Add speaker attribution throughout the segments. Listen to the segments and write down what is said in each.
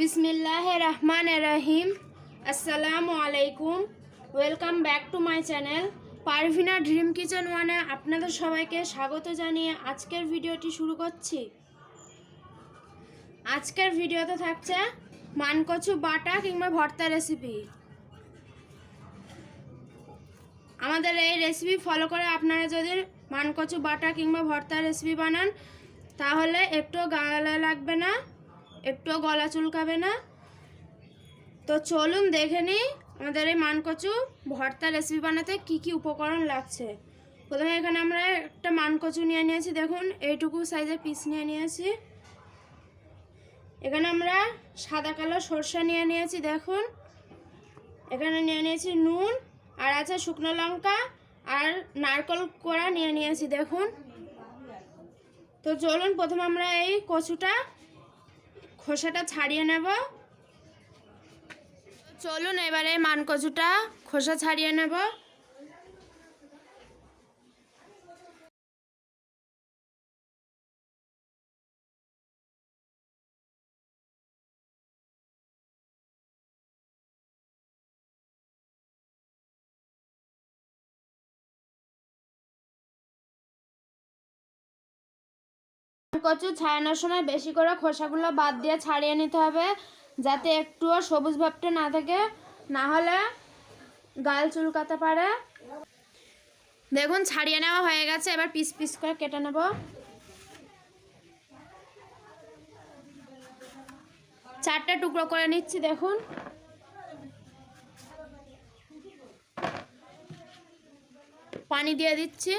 Speaker 1: বিসমিল্লাহ রহমান রহিম আসসালামু আলাইকুম welcome back to my channel Parvina dream kitchen ওয়ানে আপনাদের সবাইকে স্বাগত জানিয়ে আজকের ভিডিওটি শুরু করছি। আজকের ভিডিওতে থাকছে মানকচু বাটা কিংবা ভর্তা রেসিপি আমাদের এই রেসিপি ফলো করে আপনারা যদি মানকচু বাটা কিংবা ভর্তা রেসিপি বানান, তাহলে একটু গালা লাগবে না। একটু গলা চুলকাবে না। তো চলুন দেখে নিই আমাদের এই মানকচু ভর্তা রেসিপি বানাতে কি কি উপকরণ লাগছে। প্রথমে এখানে আমরা একটা মানকচু নিয়ে নিয়েছি। দেখুন, এইটুকু সাইজের পিস নিয়ে নিয়েছি। এখানে আমরা সাদা কালো সরষা নিয়ে নিয়েছি, দেখুন। এখানে নিয়ে নিয়েছি নুন, আর আছে শুকনো লঙ্কা, আর নারকল কোড়া নিয়ে নিয়েছি, দেখুন। তো চলুন, প্রথমে আমরা এই কচুটা খোসাটা ছাড়িয়ে নেব। চলুন এবারে মানকচুটা খোসা ছাড়িয়ে নেব। কচু ছাড়ানোর সময় বেশি করে খোসাগুলো বাদ দিয়ে ছাড়িয়ে নিতে হবে, যাতে একটুও সবুজ ভাবটা না থাকে। না হলে গাল চুলকাতে পারে। দেখুন, ছাড়িয়ে নেওয়া হয়ে গেছে। এবার পিস পিস করে কেটে নেব। চারটে টুকরো করে নিচ্ছি, দেখুন। পানি দিয়ে দিচ্ছি।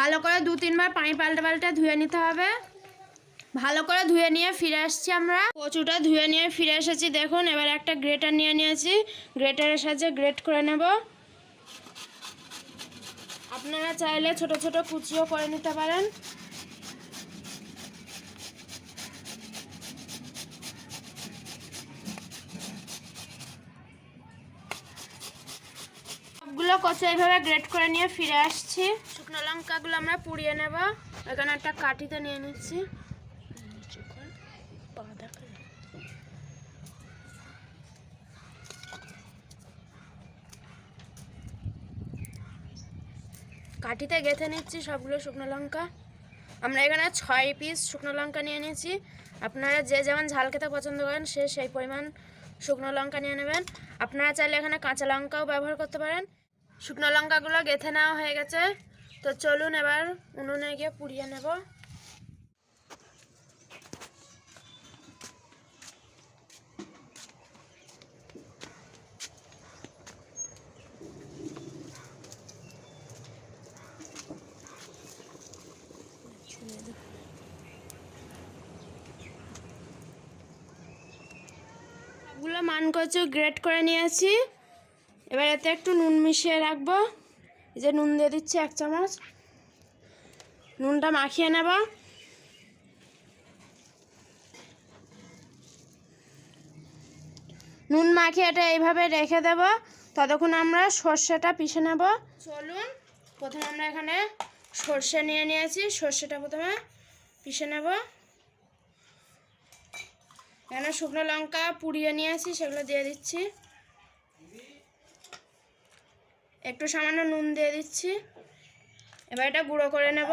Speaker 1: ভালো করে দু তিনবার পানি পাল্টা পাল্টা ধুয়ে নিতে হবে। ভালো করে ধুয়ে নিয়ে ফিরে আসছি আমরা। কচুটা ধুয়ে নিয়ে ফিরে এসেছি, দেখুন। এবার একটা গ্রেটার নিয়ে নিয়েছি। গ্রেটারের সাহায্যে গ্রেট করে নেব। আপনারা চাইলে ছোট ছোট কুচিও করে নিতে পারেন। সবগুলো কচু এইভাবে গ্রেট করে নিয়ে ফিরে আসছি। শুকনো লঙ্কাগুলো আমরা পুড়িয়ে নেব। এখানে একটা কাঠিতে নিয়ে নিচ্ছি। কাঠিতে গেঁথে নিচ্ছি সবগুলো শুকনো লঙ্কা। আমরা এখানে ছয় পিস শুকনো লঙ্কা নিয়ে নিয়েছি। আপনারা যে যেমন ঝাল খেতে পছন্দ করেন, সে সেই পরিমাণ শুকনো লঙ্কা নিয়ে নেবেন। আপনারা চাইলে এখানে কাঁচা লঙ্কাও ব্যবহার করতে পারেন। শুকনো লঙ্কাগুলো গেঁথে নেওয়া হয়ে গেছে। তো চলুন এবার উনুনে গিয়ে পুড়িয়ে নেব। সবগুলো মান কচু গ্রেট করে নিয়েছি। এবার এতে একটু নুন মিশিয়ে রাখব। এই যে নুন দিয়ে দিচ্ছি এক চামচ। নুনটা মাখিয়ে নেব। নুন মাখিয়ে এটা এইভাবে রেখে দেব। ততক্ষণ আমরা সর্ষেটা পিষে নেব। চলুন, প্রথমে আমরা এখানে সর্ষে নিয়ে নিয়েছি। সর্ষেটা প্রথমে পিষে নেব। এখানে শুকনো লঙ্কা পুড়িয়ে নিয়েছি, সেগুলো দিয়ে দিচ্ছি। একটু সামান্য নুন দিয়ে দিচ্ছি। এবার এটা গুঁড়ো করে নেব।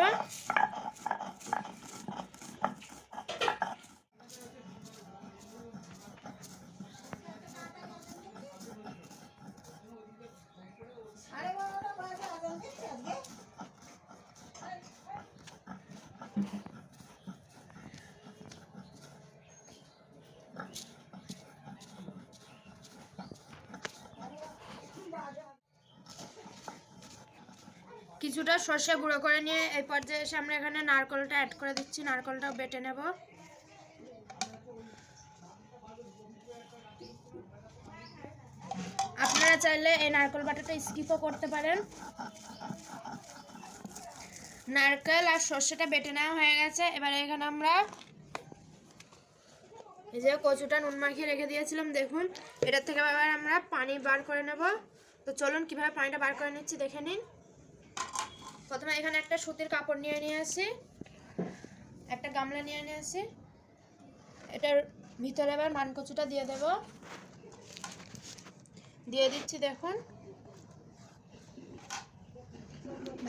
Speaker 1: কিছুটা সর্ষে গুঁড়ো করে নিয়ে এই পর্যায়ে এসে আমরা এখানে নারকলটা অ্যাড করে দিচ্ছি। নারকলটাও বেটে নেব। আপনারা চাইলে এই নারকল বাটাটা স্কিপও করতে পারেন। নারকেল আর সর্ষেটা বেটে নেওয়া হয়ে গেছে। এবার এখানে আমরা এই যে কচুটা নুন মাখিয়ে রেখে দিয়েছিলাম, দেখুন। এটার থেকে আবার আমরা পানি বার করে নেব। তো চলুন, কীভাবে পানিটা বার করে নিচ্ছি, দেখে নিন। প্রথমে এখানে একটা সুতির কাপড় নিয়ে নিয়ে আসি একটা গামলা নিয়ে নিয়ে আসি এটার ভিতরে এবার মানকচুটা দিয়ে দেব। দিয়ে দিচ্ছি দেখুন।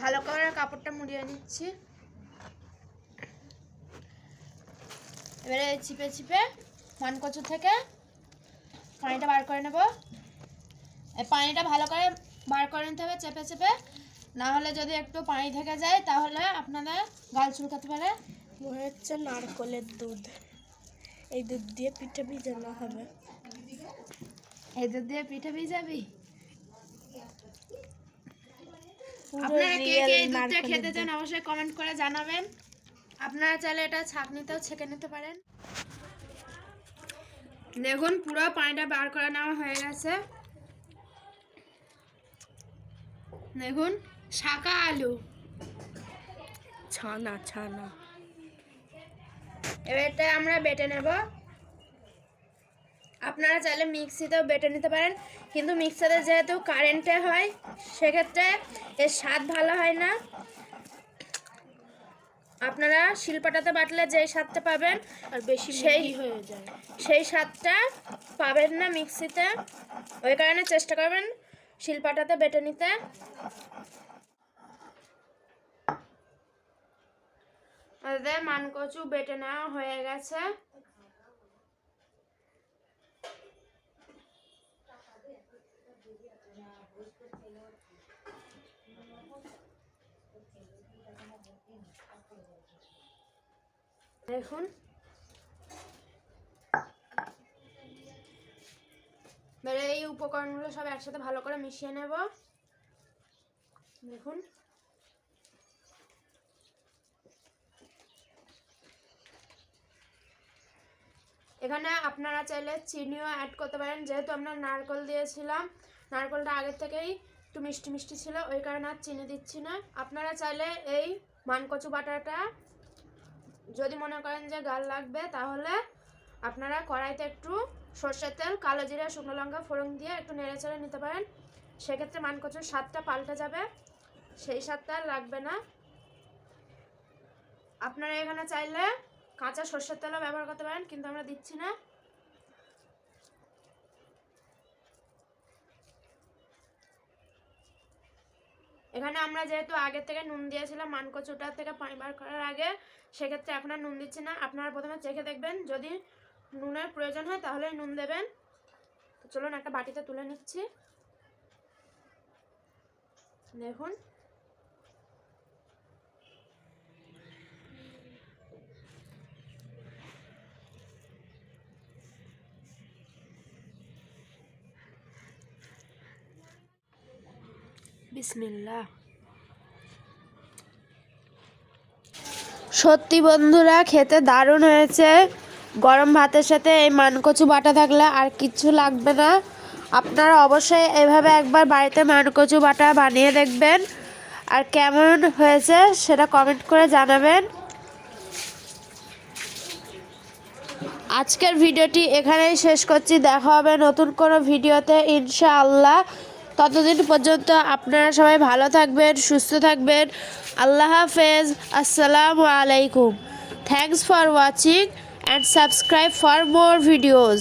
Speaker 1: ভালো করে কাপড়টা মুড়িয়ে নিচ্ছি। এবারে চিপে চিপে মানকচু থেকে পানিটা বার করে নেব। পানিটা ভালো করে বার করে নিতে হবে, চেপে চেপে। না হলে যদি একটু পানি থেকে যায় তাহলে আপনাদের গাল চুলকাতে পারে।
Speaker 2: মনে হচ্ছে নারকলের দুধ। এই দুধ দিয়ে পিঠে ভিজানো হবে।
Speaker 1: এদের দিয়ে পিঠে ভিজাবি? আপনারা কে কে এই দুধটা খেতে চান অবশ্যই কমেন্ট করে জানাবেন। আপনারা চাইলে এটা ছাঁকনিতেও ছেঁকে নিতে পারেন। দেখুন পুরো পানিটা বার করে নেওয়া হয়ে গেছে। দেখুন শাকা আলু।
Speaker 2: ছানা ছানা।
Speaker 1: এবার এটা আমরা বেটে নেব। আপনারা চাইলে মিক্সিতেও বেটে নিতে পারেন কিন্তু মিক্সারে যেহেতু কারেন্টে হয় সেক্ষেত্রে এর স্বাদ ভালো হয় না। আপনারা শিলপাটাতে বাটলে যেই স্বাদটা পাবেন
Speaker 2: আর বেশি
Speaker 1: সেই-
Speaker 2: হয়ে যায়।
Speaker 1: সেই স্বাদটা পাবেন না মিক্সিতে। ওই কারণে চেষ্টা করবেন শিলপাটাতে বেটে নিতে। মানকচু বেটে নেওয়া হয়ে গেছে। দেখুন। এই উপকরণগুলো সব একসাথে ভালো করে মিশিয়ে নেব। দেখুন। এখানে আপনারা চাইলে চিনিও অ্যাড করতে পারেন। যেহেতু আমরা নারকল দিয়েছিলাম, নারকলটা আগের থেকেই একটু মিষ্টি মিষ্টি ছিল, ওই কারণে আর চিনি দিচ্ছি না। আপনারা চাইলে এই মানকচু বাটাটা, যদি মনে করেন যে গাল লাগবে, তাহলে আপনারা কড়াইতে একটু সর্ষের তেল, কালো জিরা, শুকনো লঙ্কা, ফোড়ন দিয়ে একটু নেড়ে চেড়ে নিতে পারেন। সেক্ষেত্রে মানকচুর স্বাদটা পাল্টে যাবে, সেই স্বাদটা লাগবে না। আপনারা এখানে চাইলে কাঁচা সর্ষের তেলও ব্যবহার করতে পারেন, কিন্তু আমরা দিচ্ছি না। এখানে আমরা যেহেতু আগে থেকে নুন দিয়েছিলাম মানকচুটার থেকে পানি বার করার আগে, সেক্ষেত্রে এখন আর নুন দিচ্ছি না। আপনারা প্রথমে চেখে দেখবেন, যদি নুনের প্রয়োজন হয় তাহলে নুন দেবেন। তো চলুন একটা বাটিতে তুলে নিচ্ছি। দেখুন।
Speaker 2: বিসমিল্লাহ।
Speaker 1: সত্যি বন্ধুরা, খেতে দারুণ হয়েছে। গরম ভাতের সাথে এই মানকচু বাটা থাকলে আর কিচ্ছু লাগবে না। আপনারা অবশ্যই এভাবে একবার বাড়িতে মানকচু বাটা বানিয়ে দেখবেন। আর কেমন হয়েছে সেটা কমেন্ট করে জানাবেন। আজকের ভিডিওটি এখানেই শেষ করছি। দেখা হবে নতুন কোনো ভিডিওতে, ইনশাআল্লাহ। ততদিন পর্যন্ত আপনারা সবাই ভালো থাকবেন, সুস্থ থাকবেন। আল্লাহ হাফেজ। আসসালামু আলাইকুম। Thanks for watching and subscribe for more videos